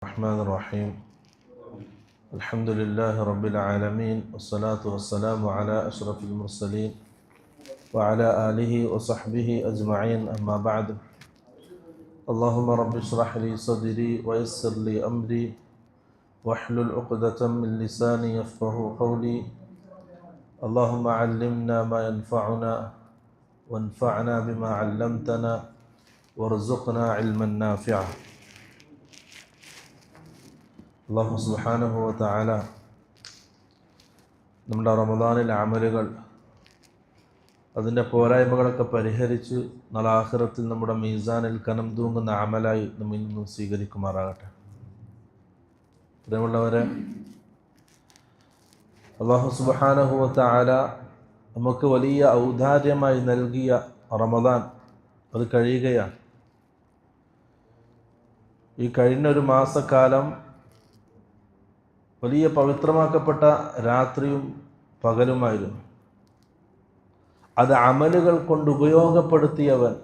الرحمن الرحيم. الحمد لله رب العالمين والصلاة والسلام على أشرف المرسلين وعلى آله وصحبه أجمعين أما بعد. اللهم رب اشرح لي صدري ويسر لي أمري واحلل عقدة من لساني يفقه قولي. اللهم علمنا ما ينفعنا وانفعنا بما علمتنا وارزقنا علما نافعا. അള്ളാഹു സുബാനുഭവ താല നമ്മുടെ റമദാനിലെ അമലുകൾ അതിന്റെ പോരായ്മകളൊക്കെ പരിഹരിച്ച് നലാഹിറത്തിൽ നമ്മുടെ മീസാനിൽ കനം തൂങ്ങുന്ന അമലായി നമ്മിൽ നിന്നും സ്വീകരിക്കുമാറാകട്ടെ. പ്രിയമുള്ളവരെ അള്ളാഹു സുബാനുഭവ താല നമുക്ക് വലിയ ഔദാര്യമായി നൽകിയ റമദാൻ അത് കഴിയുകയാണ്. ഈ കഴിഞ്ഞൊരു മാസക്കാലം വലിയ പവിത്രമാക്കപ്പെട്ട രാത്രിയും പകലുമായിരുന്നു. അത് അമലുകൾ കൊണ്ട് ഉപയോഗപ്പെടുത്തിയവൻ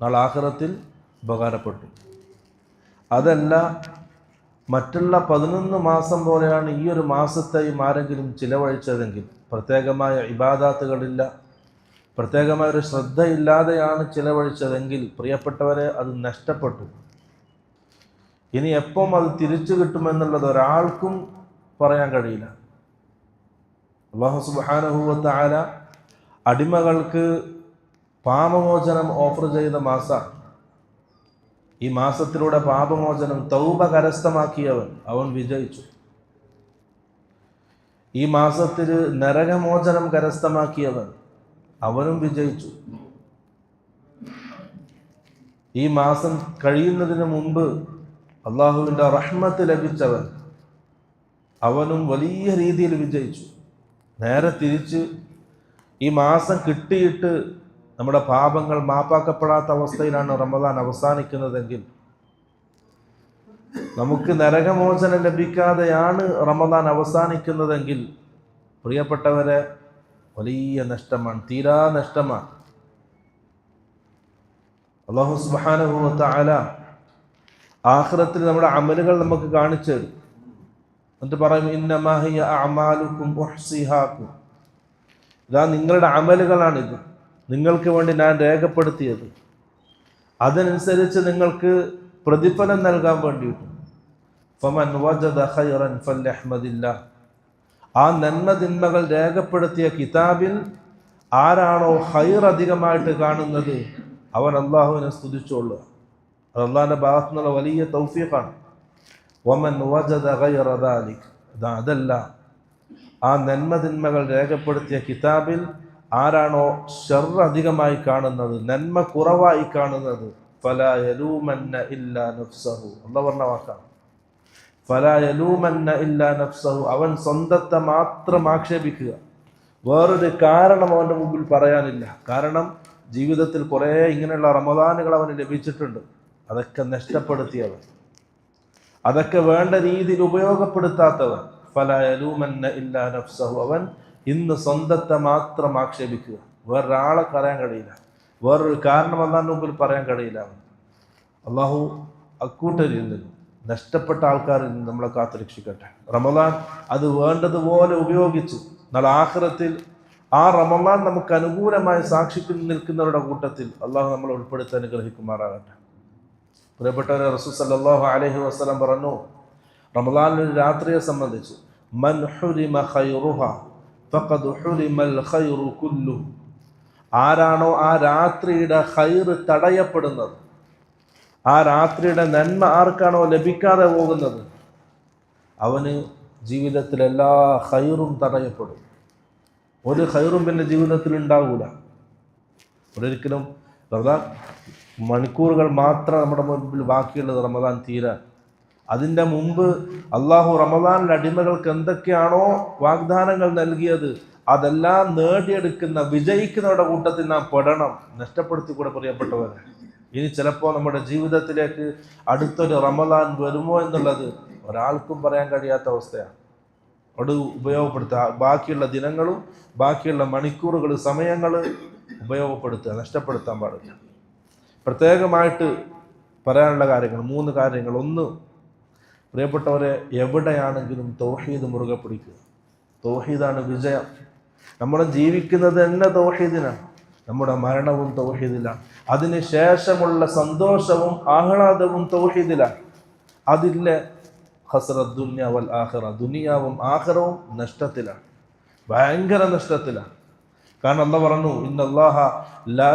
നാളാഹ്റത്തിൽ ഉപകാരപ്പെട്ടു. അതല്ല മറ്റുള്ള പതിനൊന്ന് മാസം പോലെയാണ് ഈ ഒരു മാസത്തെയും ആരെങ്കിലും ചിലവഴിച്ചതെങ്കിൽ പ്രത്യേകമായ ഇബാദാത്തുകളില്ല പ്രത്യേകമായ ഒരു ശ്രദ്ധയില്ലാതെയാണ് ചിലവഴിച്ചതെങ്കിൽ പ്രിയപ്പെട്ടവരെ അത് നഷ്ടപ്പെട്ടു. ഇനി എപ്പം അത് തിരിച്ചു കിട്ടുമെന്നുള്ളത് ഒരാൾക്കും പറയാൻ കഴിയില്ല. അള്ളാഹു സുബാനഹുവത്ത ആല അടിമകൾക്ക് പാപമോചനം ഓഫർ ചെയ്ത മാസ. ഈ മാസത്തിലൂടെ പാപമോചനം തൗബ കരസ്ഥമാക്കിയവൻ അവൻ വിജയിച്ചു. ഈ മാസത്തിൽ നരകമോചനം കരസ്ഥമാക്കിയവൻ അവനും വിജയിച്ചു. ഈ മാസം കഴിയുന്നതിന് മുമ്പ് അള്ളാഹുവിന്റെ റഹ്മത്ത് ലഭിച്ചവൻ അവനും വലിയ രീതിയിൽ വിജയിച്ചു. നേരെ തിരിച്ച് ഈ മാസം കിട്ടിയിട്ട് നമ്മുടെ പാപങ്ങൾ മാപ്പാക്കപ്പെടാത്ത അവസ്ഥയിലാണ് റമദാൻ അവസാനിക്കുന്നതെങ്കിൽ നമുക്ക് നരകമോചനം ലഭിക്കാതെയാണ് റമദാൻ അവസാനിക്കുന്നതെങ്കിൽ പ്രിയപ്പെട്ടവരെ വലിയ നഷ്ടമാണ് തീരാ നഷ്ടമാണ്. അള്ളാഹു സുബാനുഭവത്ത ആഖിറത്തിൽ നമ്മുടെ അമലുകൾ നമുക്ക് കാണിച്ചു തരും. എന്നിട്ട് പറയും ഇന്നമാഹിയ അമാലുക്കും ഇതാ നിങ്ങളുടെ അമലുകളാണിത്. നിങ്ങൾക്ക് വേണ്ടി ഞാൻ രേഖപ്പെടുത്തിയത്. അതനുസരിച്ച് നിങ്ങൾക്ക് പ്രതിഫലം നൽകാൻ വേണ്ടിയിട്ട്. ഫമൻ വജദ ഖൈറൻ ആ നന്മ തിന്മകൾ രേഖപ്പെടുത്തിയ കിതാബിൽ ആരാണോ ഹൈർ അധികമായിട്ട് കാണുന്നത് അവൻ അള്ളാഹുവിനെ സ്തുതിച്ചോളുക. അള്ളാഹിന്റെ ഭാഗത്തു നിന്നുള്ള വലിയ തൗഫീഖാണ്. ഒമൻ വജദ അതല്ല. ആ നന്മതിന്മകൾ രേഖപ്പെടുത്തിയ കിതാബിൽ ആരാണോ ഷർ അധികമായി കാണുന്നത് നന്മ കുറവായി കാണുന്നത്? ഇല്ല നഫ്സഹു. ഇല്ല നഫ്സഹു. അവൻ സ്വന്തത്തെ മാത്രം ആക്ഷേപിക്കുക. വേറൊരു കാരണം അവന്റെ മുമ്പിൽ പറയാനില്ല. കാരണം ജീവിതത്തിൽ കുറേ ഇങ്ങനെയുള്ള റമദാനുകൾ അവന് ലഭിച്ചിട്ടുണ്ട്. അതൊക്കെ നഷ്ടപ്പെടുത്തിയവൻ. അതൊക്കെ വേണ്ട രീതിയിൽ ഉപയോഗപ്പെടുത്താത്തവൻ. ഫലൂമന്ന ഇല്ലാ നഫ്സഹു. അവൻ ഇന്ന് സ്വന്തത്തെ മാത്രം ആക്ഷേപിക്കുക. വേറൊരാളെ പറയാൻ കഴിയില്ല. വേറൊരു കാരണം അല്ലാന്റെ മുമ്പിൽ പറയാൻ കഴിയില്ല അവൻ. അള്ളാഹു അക്കൂട്ടരിൽ നിന്നും നഷ്ടപ്പെട്ട ആൾക്കാരിൽ നിന്ന് നമ്മളെ കാത്തു രക്ഷിക്കട്ടെ. റമദാൻ അത് വേണ്ടതുപോലെ ഉപയോഗിച്ചു. എന്നാൽ ആഹ്റത്തിൽ ആ റമദാൻ നമുക്ക് അനുകൂലമായി സാക്ഷിക്ക് നിൽക്കുന്നവരുടെ കൂട്ടത്തിൽ അള്ളാഹു നമ്മളെ ഉൾപ്പെടുത്തി അനുഗ്രഹിക്കുമാറാകട്ടെ. പ്രിയപ്പെട്ടവരെ റസൂ സല്ലാഹു അലഹി വസ്ലം പറഞ്ഞു റമദാനിൽ രാത്രിയെ സംബന്ധിച്ച് മൻ ഹുരിമ ഖൈറുഹ ഫഖദ് ഹുരിമൽ ഖൈറു കുല്ലു ആരാണോ ആ രാത്രിയുടെ ഖൈർ തടയപ്പെടുന്നത്? ആ രാത്രിയുടെ നന്മ ആർക്കാണോ ലഭിക്കാതെ പോകുന്നത്? അവന് ജീവിതത്തിൽ എല്ലാ ഖൈറും തടയപ്പെടും. ഒരു ഖൈറും പിന്നെ ജീവിതത്തിൽ ഉണ്ടാവൂല. ഒരിക്കലും മണിക്കൂറുകൾ മാത്രം നമ്മുടെ മുമ്പിൽ ബാക്കിയുള്ളത് റമദാൻ തീരാൻ അതിന്റെ മുമ്പ് അള്ളാഹു റമദാനിൽ അടിമകൾക്ക് എന്തൊക്കെയാണോ വാഗ്ദാനങ്ങൾ നൽകിയത് അതെല്ലാം നേടിയെടുക്കുന്ന വിജയിക്കുന്നവരുടെ കൂട്ടത്തിൽ നാം പെടണം. നഷ്ടപ്പെടുത്തി കൂടെ പ്രിയപ്പെട്ടവർ ഇനി ചിലപ്പോൾ നമ്മുടെ ജീവിതത്തിലേക്ക് അടുത്തൊരു റമദാൻ വരുമോ എന്നുള്ളത് ഒരാൾക്കും പറയാൻ കഴിയാത്ത അവസ്ഥയാണ്. അവിടെ ഉപയോഗപ്പെടുത്തുക ബാക്കിയുള്ള ദിനങ്ങളും ബാക്കിയുള്ള മണിക്കൂറുകൾ സമയങ്ങൾ ഉപയോഗപ്പെടുത്തുക നഷ്ടപ്പെടുത്താൻ പാടില്ല. പ്രത്യേകമായിട്ട് പറയാനുള്ള കാര്യങ്ങൾ മൂന്ന് കാര്യങ്ങൾ. ഒന്ന് പ്രിയപ്പെട്ടവരെ എവിടെയാണെങ്കിലും തൗഹീദ് മുറുകെ പിടിക്കുക. തൗഹീദാണ് വിജയം. നമ്മൾ ജീവിക്കുന്നത് തന്നെ തൗഹീദിനാണ്. നമ്മുടെ മരണവും തൗഹീദിലാണ്. അതിന് ശേഷമുള്ള സന്തോഷവും ആഹ്ലാദവും തൗഹീദിലാണ്. അതില്ല ഹസ്രദ് ദുന്യാവൽ ആഹ്റ ദുനിയാവും ആഹ്റവും നഷ്ടത്തിലാണ്. ഭയങ്കര നഷ്ടത്തിലാണ്. കാരണം അല്ല പറഞ്ഞു ഇന്നല്ലാഹ ലാ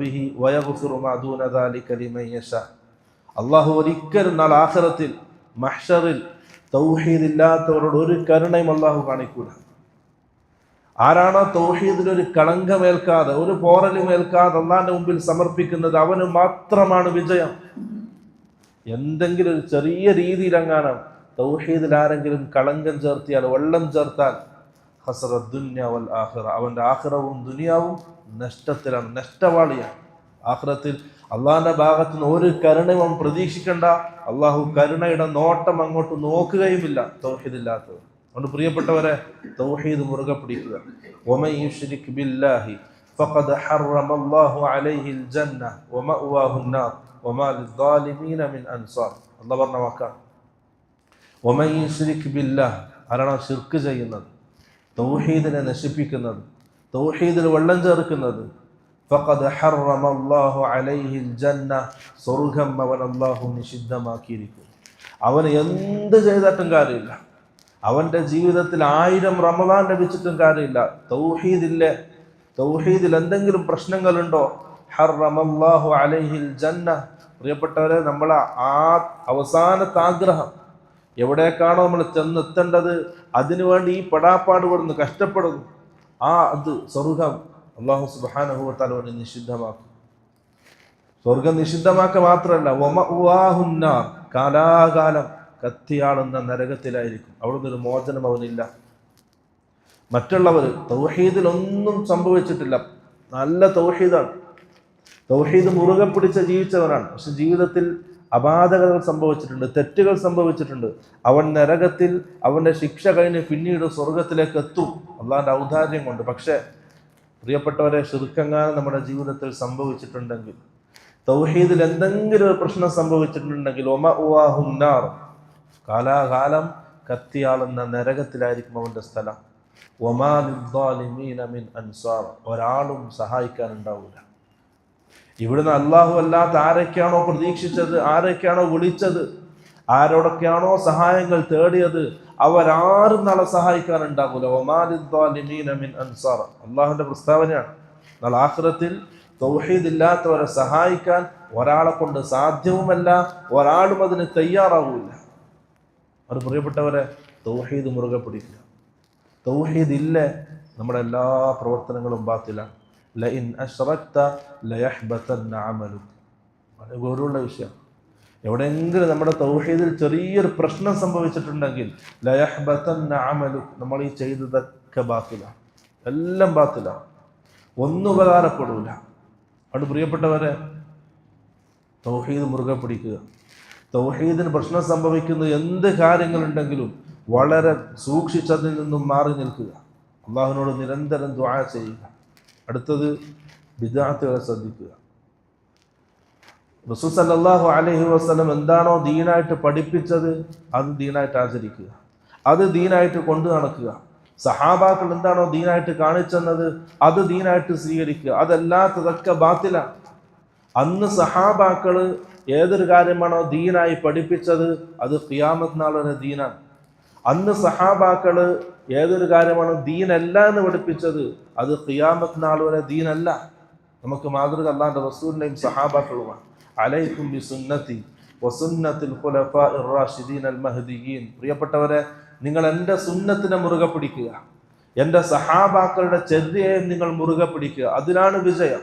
ബിഹി ദാലിക ലിമൻ യശാ. അള്ളാഹു ഒരിക്കലും നാളെ ആഖിറത്തിൽ മഹ്ഷറിൽ തൗഹീദ് ഇല്ലാത്തവരോട് ഒരു കരുണയും അള്ളാഹു കാണിക്കൂല. ആരാണോ തൗഹീദിൽ ഒരു കളങ്കമേൽക്കാതെ ഒരു പോറലുമേൽക്കാതെ അള്ളാന്റെ മുമ്പിൽ സമർപ്പിക്കുന്നത് അവന് മാത്രമാണ് വിജയം. എന്തെങ്കിലും ഒരു ചെറിയ രീതിയിലെങ്ങാനും തൗഹീദിൽ ആരെങ്കിലും കളങ്കം ചേർത്തിയാൽ വെള്ളം ചേർത്താൽ ഹസറ ദുന്യ വൽ ആഖിറ അവന്റെ ആഖിറവും ദുനിയാവും നഷ്ടത്തിലാണ് നഷ്ടവാളിയാണ് ആഖിറത്തിൽ അള്ളാഹിന്റെ ഭാഗത്ത് നിന്ന് ഒരു കരുണയും അവൻ പ്രതീക്ഷിക്കണ്ട അള്ളാഹു കരുണയുടെ നോട്ടം അങ്ങോട്ട് നോക്കുകയുമില്ല തൗഹീദില്ലാത്തത് അതുകൊണ്ട് പ്രിയപ്പെട്ടവരെ തൗഹീദ് മുറുകെ പിടിക്കുക ومن يشرك بالله فقد حرم الله عليه الجنة ومأواه النار وما للظالمين من أنصار الله പറഞ്ഞ വാക്കാണ് ومن يشرك بالله ആരാണ് ഷിർക്ക് ചെയ്യുന്നത് തൗഹീദിനെ നശിപ്പിക്കുന്നത് തൗഹീദിൽ വെള്ളം ചേർക്കുന്നത്. ഫഖദ് ഹറമ അല്ലാഹു അലൈഹിൽ ജന്ന സ്വർഗം അവൻ അല്ലാഹു നിഷിദ്ധമാക്കിയിരിക്കുന്നു. അവൻ എന്ത് ചെയ്തിട്ടും കാര്യമില്ല. അവന്റെ ജീവിതത്തിൽ ആയിരം റമദാൻ ലഭിച്ചിട്ടും കാര്യമില്ല. തൗഹീദില്ലേ തൗഹീദിൽ എന്തെങ്കിലും പ്രശ്നങ്ങളുണ്ടോ? ഹറമല്ലാഹു അലൈഹിൽ ജന്ന. പ്രിയപ്പെട്ടവരെ നമ്മളെ ആ അവസാനത്തെ ആഗ്രഹം എവിടേക്കാണോ നമ്മൾ ചെന്നെത്തേണ്ടത് അതിനുവേണ്ടി ഈ പെടാപ്പാട് പെടുന്നു കഷ്ടപ്പെടുന്നു. ആ അത് സ്വർഗം അള്ളാഹു സുബാനഹുവത്താൽ അവനെ നിഷിദ്ധമാക്കും. സ്വർഗം നിഷിദ്ധമാക്കുക മാത്രമല്ല ഒമ ഉവാഹുന്നാർ കാലാകാലം കത്തിയാളുന്ന നരകത്തിലായിരിക്കും. അവിടുന്ന് ഒരു മോചനം അവനില്ല. മറ്റുള്ളവർ തൗഹീദിലൊന്നും സംഭവിച്ചിട്ടില്ല. നല്ല തൗഹീദാണ്. തൗഹീദ് മുറുകെ പിടിച്ച ജീവിച്ചവരാണ്. പക്ഷെ ജീവിതത്തിൽ അപാധകൾ സംഭവിച്ചിട്ടുണ്ട് തെറ്റുകൾ സംഭവിച്ചിട്ടുണ്ട്. അവൻ നരകത്തിൽ അവന്റെ ശിക്ഷ കഴിഞ്ഞ് പിന്നീട് സ്വർഗത്തിലേക്ക് എത്തും. അള്ളാഹിന്റെ ഔദാര്യം കൊണ്ട്. പക്ഷേ പ്രിയപ്പെട്ടവരെ ശുരുക്കങ്ങാനും നമ്മുടെ ജീവിതത്തിൽ സംഭവിച്ചിട്ടുണ്ടെങ്കിൽ തൗഹീദിൽ എന്തെങ്കിലും ഒരു പ്രശ്നം സംഭവിച്ചിട്ടുണ്ടെങ്കിൽ ഒമ ഉവാഹുന്നാർ കാലാകാലം കത്തിയാളുന്ന നരകത്തിലായിരിക്കും അവന്റെ സ്ഥലം. ഒമാലിൻ അൻസാർ ഒരാളും സഹായിക്കാനുണ്ടാവില്ല. ഇവിടുന്ന് അള്ളാഹു അല്ലാത്ത ആരൊക്കെയാണോ പ്രതീക്ഷിച്ചത്? ആരൊക്കെയാണോ വിളിച്ചത്? ആരോടൊക്കെയാണോ സഹായങ്ങൾ തേടിയത്? അവരാരും നാളെ സഹായിക്കാനുണ്ടാവില്ല. ഒമാലിൻ മിൻ അൻസാർ അള്ളാഹുവിന്റെ പ്രസ്താവനയാണ്. നാളെ ആഹ്റത്തിൽ തൗഹീദ് ഇല്ലാത്തവരെ സഹായിക്കാൻ ഒരാളെ കൊണ്ട് സാധ്യവുമല്ല ഒരാളും അതിന് തയ്യാറാവില്ല. അത് പ്രിയപ്പെട്ടവരെ തൗഹീദ് മുറുകെ പിടിക്കുക. തൗഹീദ് ഇല്ലേ നമ്മുടെ എല്ലാ പ്രവർത്തനങ്ങളും ബാത്തിലാണ്. ലഇൻ അഷ്റക്ത ലയഹ്ബതന്ന അമലു വളരെ ഗൗരവമുള്ള വിഷയം. എവിടെയെങ്കിലും നമ്മുടെ തൗഹീദിൽ ചെറിയൊരു പ്രശ്നം സംഭവിച്ചിട്ടുണ്ടെങ്കിൽ ലയഹ്ബതന്ന അമലു നമ്മൾ ഈ ചെയ്തതൊക്കെ ബാത്തിലാണ്. എല്ലാം ബാത്തിലാണ്. ഒന്നും ഉപകാരപ്പെടില്ല അതുകൊണ്ട് പ്രിയപ്പെട്ടവരെ തൗഹീദ് മുറുകെ പിടിക്കുക. തൗഹീദിന് പ്രശ്നം സംഭവിക്കുന്ന എന്ത് കാര്യങ്ങളുണ്ടെങ്കിലും വളരെ സൂക്ഷിച്ചതിൽ നിന്നും മാറി നിൽക്കുക. അള്ളാഹുവിനോട് നിരന്തരം ദ്വാ ചെയ്യുക. അടുത്തത് ബിദാത്തുകളെ ശ്രദ്ധിക്കുക. റസൂൽ സല്ലല്ലാഹു അലഹി വസ്ലം എന്താണോ ദീനായിട്ട് പഠിപ്പിച്ചത് അത് ദീനായിട്ട് ആചരിക്കുക. അത് ദീനായിട്ട് കൊണ്ടു നടക്കുക. സഹാബാക്കൾ എന്താണോ ദീനായിട്ട് കാണിച്ചെന്നത് അത് ദീനായിട്ട് സ്വീകരിക്കുക. അതല്ലാത്തതൊക്കെ ബാത്തില. അന്ന് സഹാബാക്കൾ ഏതൊരു കാര്യമാണോ ദീനായി പഠിപ്പിച്ചത് അത് ഖിയാമത് നാളെ ദീനാണ്. അന്ന് സഹാബാക്കൾ ഏതൊരു കാര്യമാണ് ദീനല്ല എന്ന് പഠിപ്പിച്ചത്? അത് ഖിയാമത്ത് നാൾ വരെ ദീനല്ല. നമുക്ക് മാതൃക അള്ളാന്റെ റസൂലിന്റെയും സഹാബാക്കളുമാണ്. അലൈക്കും ബി സുന്നത്തി വസുന്നത്തിൽ ഖുലഫാഇർ റാഷിദീൻ അൽ മഹദീൻ പ്രിയപ്പെട്ടവരെ നിങ്ങൾ എന്റെ സുന്നത്തിനെ മുറുകെ പിടിക്കുക. എന്റെ സഹാബാക്കളുടെ ചര്യയെ നിങ്ങൾ മുറുകെ പിടിക്കുക. അതിനാണ് വിജയം.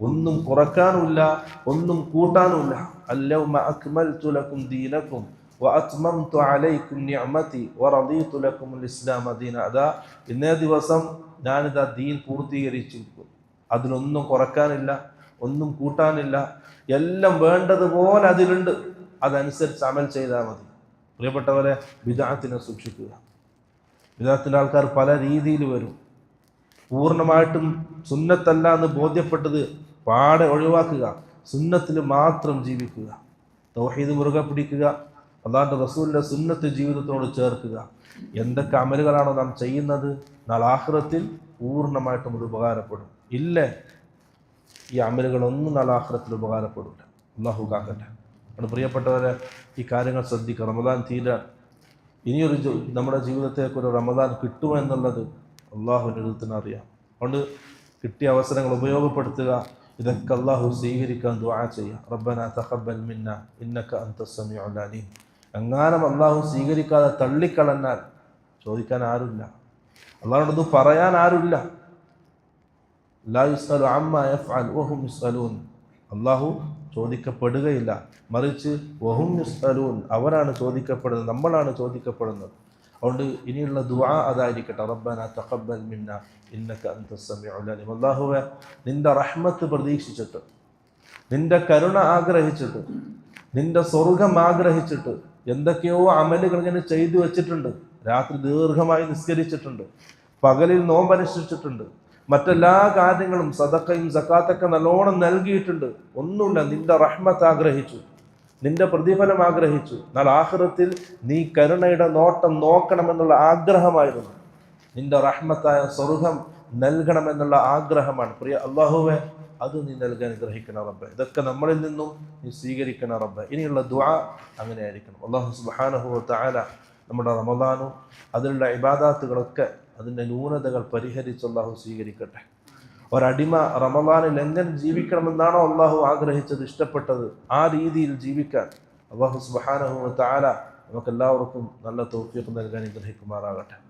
ഒന്നും കുറക്കാനുമില്ല ഒന്നും കൂട്ടാനുമില്ല. അല്ലൗമ അക്മൽ തുലക്കും ദീനക്കും വഅത്മംതു അലൈക്കും നിഅമതി വറദീതു ലക്കും ഇസ്ലാമ ദീന അതാ ഇന്നേ ദിവസം ഞാനിതാ ദീൻ പൂർത്തീകരിച്ചിരിക്കും അതിലൊന്നും കുറക്കാനില്ല ഒന്നും കൂട്ടാനില്ല. എല്ലാം വേണ്ടതുപോലെ അതിലുണ്ട്. അതനുസരിച്ച് അമൽ ചെയ്താൽ മതി. പ്രിയപ്പെട്ടവരെ വിദാത്തിനെ സൂക്ഷിക്കുക. വിദാത്തിന്റെ ആൾക്കാർ പല രീതിയിൽ വരും. പൂർണമായിട്ടും സുന്നത്തല്ല എന്ന് ബോധ്യപ്പെട്ടത് പാടെ ഒഴിവാക്കുക. സുന്നത്തിൽ മാത്രം ജീവിക്കുക. തൗഹീദ് മുറുകെ പിടിക്കുക. അള്ളാഹുന്റെ റസൂലിന്റെ സുന്നത്ത് ജീവിതത്തോട് ചേർക്കുക. എന്തൊക്കെ അമലുകളാണോ നാം ചെയ്യുന്നത്? നാളെ ആഹ്റത്തിൽ പൂർണമായിട്ടും അത് ഉപകാരപ്പെടും. ഇല്ലേ? ഈ അമലുകളൊന്നും നാളെ ആഹ്റത്തിൽ ഉപകാരപ്പെടില്ല അള്ളാഹു കാക്കട്ടെ. അതുകൊണ്ട് പ്രിയപ്പെട്ടവരെ ഈ കാര്യങ്ങൾ ശ്രദ്ധിക്കുക. റമദാൻ തീരെ. ഇനിയൊരു നമ്മുടെ ജീവിതത്തേക്ക് ഒരു റമദാൻ കിട്ടുമോ എന്നുള്ളത് അള്ളാഹുവിന്റെ എഴുത്തിന് അറിയാം. അതുകൊണ്ട് കിട്ടിയ അവസരങ്ങൾ ഉപയോഗപ്പെടുത്തുക. ഇതൊക്കെ അള്ളാഹു സ്വീകരിക്കാൻ ദുആ ചെയ്യുക. റബ്ബന തഖബ്ബൽ മിന്ന. ഇന്നക അന്ത സമീഉൽ അലീം. എങ്ങാനും അള്ളാഹു സ്വീകരിക്കാതെ തള്ളിക്കളഞ്ഞാൽ ചോദിക്കാൻ ആരുമില്ല. അള്ളാഹുനോടൊന്നും പറയാൻ ആരുമില്ല. അള്ളാഹു ചോദിക്കപ്പെടുകയില്ല. മറിച്ച് വഹും യുസ്അലൂൻ. അവരാണ് ചോദിക്കപ്പെടുന്നത് നമ്മളാണ് ചോദിക്കപ്പെടുന്നത്. അതുകൊണ്ട് ഇനിയുള്ള ദുആ അതായിരിക്കട്ടെ. റബ്ബന തഖബ്ബൽ മിന്ന ഇന്നക അൻത സമീഉൽ അലീം. നിന്റെ റഹ്മത്ത് പ്രതീക്ഷിച്ചിട്ട് നിന്റെ കരുണ ആഗ്രഹിച്ചിട്ട് നിന്റെ സ്വർഗം ആഗ്രഹിച്ചിട്ട് എന്തൊക്കെയോ അമലുകൾ ഇങ്ങനെ ചെയ്തു വെച്ചിട്ടുണ്ട്. രാത്രി ദീർഘമായി നിസ്കരിച്ചിട്ടുണ്ട്. പകലിൽ നോമ്പനുഷ്ഠിച്ചിട്ടുണ്ട് മറ്റെല്ലാ കാര്യങ്ങളും സദക്കയും സക്കാത്തൊക്കെ നല്ലോണം നൽകിയിട്ടുണ്ട്. ഒന്നുമില്ല നിന്റെ റഹ്മത്ത് ആഗ്രഹിച്ചു. നിന്റെ പ്രതിഫലം ആഗ്രഹിച്ചു. എന്നാൽ ആഹൃതത്തിൽ നീ കരുണയുടെ നോട്ടം നോക്കണമെന്നുള്ള ആഗ്രഹമായിരുന്നു. നിന്റെ റഹ്മത്തായ സ്വർഗം നൽകണമെന്നുള്ള ആഗ്രഹമാണ്. പ്രിയ അള്ളാഹുവെ അത് നീ നൽകാൻ ഗ്രഹിക്കണ റബ്ബെ. ഇതൊക്കെ നമ്മളിൽ നിന്നും നീ സ്വീകരിക്കണം റബ്ബെ. ഇനിയുള്ള ദുആ അങ്ങനെ ആയിരിക്കണം അള്ളാഹു സുബ്ഹാനഹു താല നമ്മുടെ റമദാനും അതിലുള്ള ഇബാദാത്തുകളൊക്കെ അതിന്റെ ന്യൂനതകൾ പരിഹരിച്ച് അള്ളാഹു സ്വീകരിക്കട്ടെ. ഒരടിമ റമദാനിൽ എങ്ങനെ ജീവിക്കണമെന്നാണോ അള്ളാഹു ആഗ്രഹിച്ചത് ഇഷ്ടപ്പെട്ടത് ആ രീതിയിൽ ജീവിക്കാൻ അള്ളാഹു സുബ്ഹാനഹു താല നമുക്കെല്ലാവർക്കും നല്ല തൗഫീഖ് നൽകാൻ ഗ്രഹിക്കുമാറാകട്ടെ